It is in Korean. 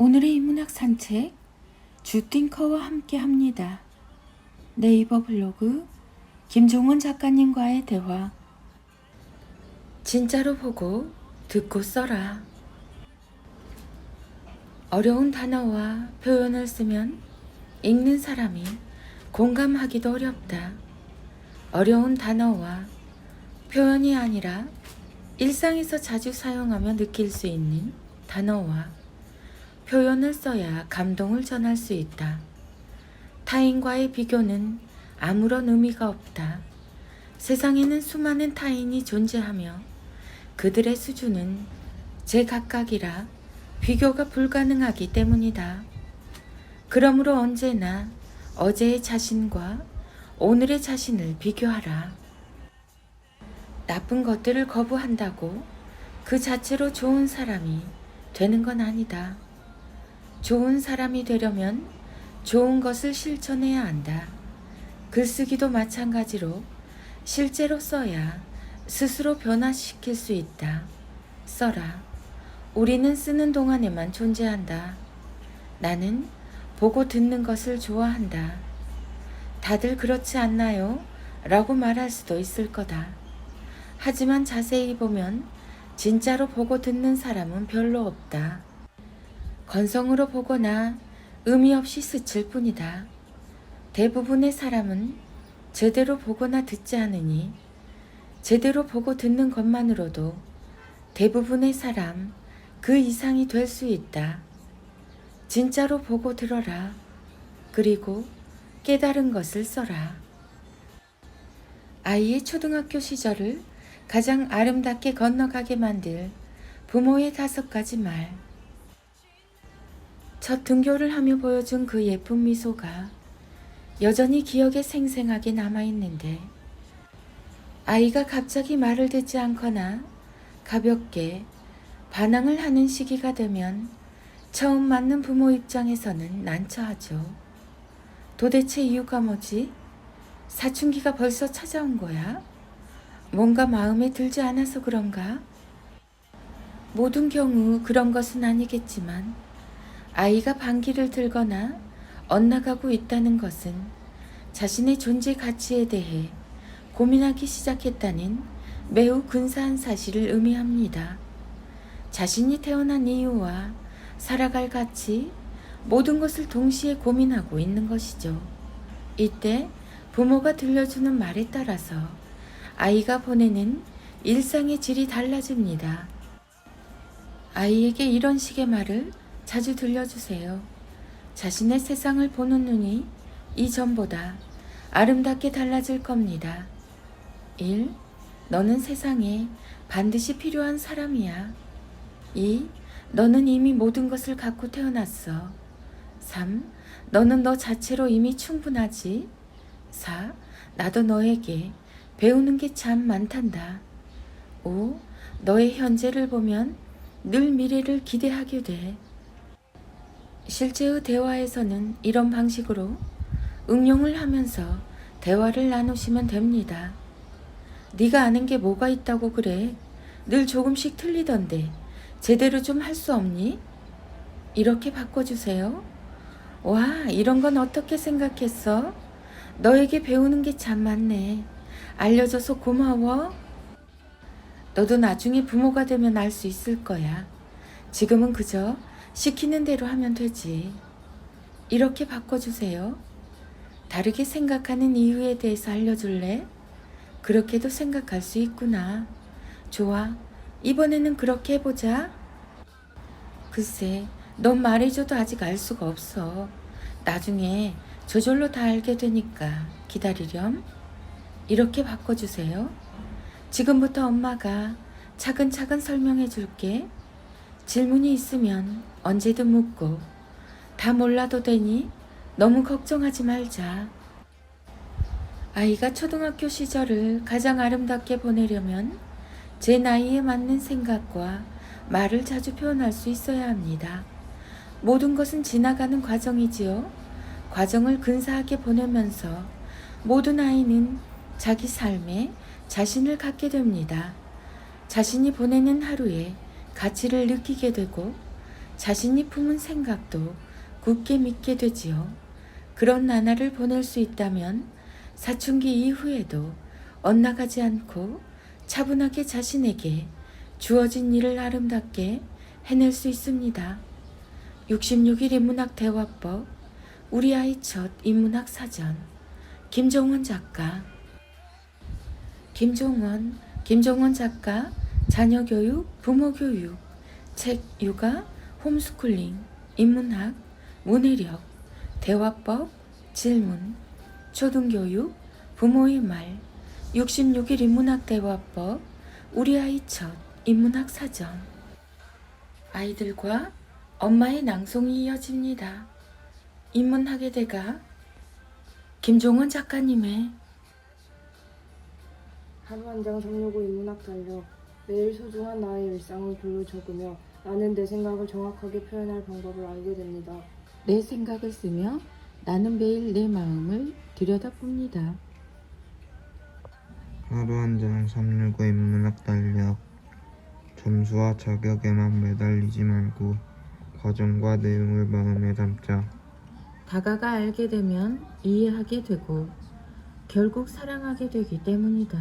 오늘의 인문학 산책 주띵커와 함께 합니다. 네이버 블로그 김종원 작가님과의 대화 진짜로 보고 듣고 써라. 어려운 단어와 표현을 쓰면 읽는 사람이 공감하기도 어렵다. 어려운 단어와 표현이 아니라 일상에서 자주 사용하며 느낄 수 있는 단어와 표현을 써야 감동을 전할 수 있다. 타인과의 비교는 아무런 의미가 없다. 세상에는 수많은 타인이 존재하며 그들의 수준은 제각각이라 비교가 불가능하기 때문이다. 그러므로 언제나 어제의 자신과 오늘의 자신을 비교하라. 나쁜 것들을 거부한다고 그 자체로 좋은 사람이 되는 건 아니다. 좋은 사람이 되려면 좋은 것을 실천해야 한다. 글쓰기도 마찬가지로 실제로 써야 스스로 변화시킬 수 있다. 써라. 우리는 쓰는 동안에만 존재한다. 나는 보고 듣는 것을 좋아한다. 다들 그렇지 않나요? 라고 말할 수도 있을 거다. 하지만 자세히 보면 진짜로 보고 듣는 사람은 별로 없다. 건성으로 보거나 의미 없이 스칠 뿐이다. 대부분의 사람은 제대로 보거나 듣지 않으니 제대로 보고 듣는 것만으로도 대부분의 사람 그 이상이 될 수 있다. 진짜로 보고 들어라. 그리고 깨달은 것을 써라. 아이의 초등학교 시절을 가장 아름답게 건너가게 만들 부모의 다섯 가지 말. 첫 등교를 하며 보여준 그 예쁜 미소가 여전히 기억에 생생하게 남아있는데 아이가 갑자기 말을 듣지 않거나 가볍게 반항을 하는 시기가 되면 처음 맞는 부모 입장에서는 난처하죠. 도대체 이유가 뭐지? 사춘기가 벌써 찾아온 거야? 뭔가 마음에 들지 않아서 그런가? 모든 경우 그런 것은 아니겠지만 아이가 방귀를 들거나 엇나가고 있다는 것은 자신의 존재 가치에 대해 고민하기 시작했다는 매우 근사한 사실을 의미합니다. 자신이 태어난 이유와 살아갈 가치, 모든 것을 동시에 고민하고 있는 것이죠. 이때 부모가 들려주는 말에 따라서 아이가 보내는 일상의 질이 달라집니다. 아이에게 이런 식의 말을 자주 들려주세요. 자신의 세상을 보는 눈이 이전보다 아름답게 달라질 겁니다. 1. 너는 세상에 반드시 필요한 사람이야. 2. 너는 이미 모든 것을 갖고 태어났어. 3. 너는 너 자체로 이미 충분하지. 4. 나도 너에게 배우는 게 참 많단다. 5. 너의 현재를 보면 늘 미래를 기대하게 돼. 실제의 대화에서는 이런 방식으로 응용을 하면서 대화를 나누시면 됩니다. 네가 아는 게 뭐가 있다고 그래? 늘 조금씩 틀리던데 제대로 좀 할 수 없니? 이렇게 바꿔주세요. 와, 이런 건 어떻게 생각했어? 너에게 배우는 게 참 많네. 알려줘서 고마워. 너도 나중에 부모가 되면 알 수 있을 거야. 지금은 그저 시키는 대로 하면 되지. 이렇게 바꿔주세요. 다르게 생각하는 이유에 대해서 알려줄래? 그렇게도 생각할 수 있구나. 좋아. 이번에는 그렇게 해보자. 글쎄, 넌 말해줘도 아직 알 수가 없어. 나중에 저절로 다 알게 되니까 기다리렴. 이렇게 바꿔주세요. 지금부터 엄마가 차근차근 설명해 줄게. 질문이 있으면 언제든 묻고 다 몰라도 되니 너무 걱정하지 말자. 아이가 초등학교 시절을 가장 아름답게 보내려면 제 나이에 맞는 생각과 말을 자주 표현할 수 있어야 합니다. 모든 것은 지나가는 과정이지요. 과정을 근사하게 보내면서 모든 아이는 자기 삶에 자신을 갖게 됩니다. 자신이 보내는 하루에 가치를 느끼게 되고 자신이 품은 생각도 굳게 믿게 되지요. 그런 나날을 보낼 수 있다면 사춘기 이후에도 엇나가지 않고 차분하게 자신에게 주어진 일을 아름답게 해낼 수 있습니다. 66일 인문학 대화법 우리 아이 첫 인문학 사전 김종원 작가 김종원 김종원 작가 자녀 교육 부모 교육 책 육아 홈스쿨링 인문학 문해력 대화법 질문 초등교육 부모의 말 66일 인문학 대화법 우리 아이 첫 인문학 사전 아이들과 엄마의 낭송이 이어집니다. 인문학의 대가 김종원 작가님의 하루 한장365 인문학 달력 매일 소중한 나의 일상을 글로 적으며 나는 내 생각을 정확하게 표현할 방법을 알게 됩니다. 내 생각을 쓰며 나는 매일 내 마음을 들여다봅니다. 하루 한장365 인문학 달력 점수와 자격에만 매달리지 말고 과정과 내용을 마음에 담자 다가가 알게 되면 이해하게 되고 결국 사랑하게 되기 때문이다.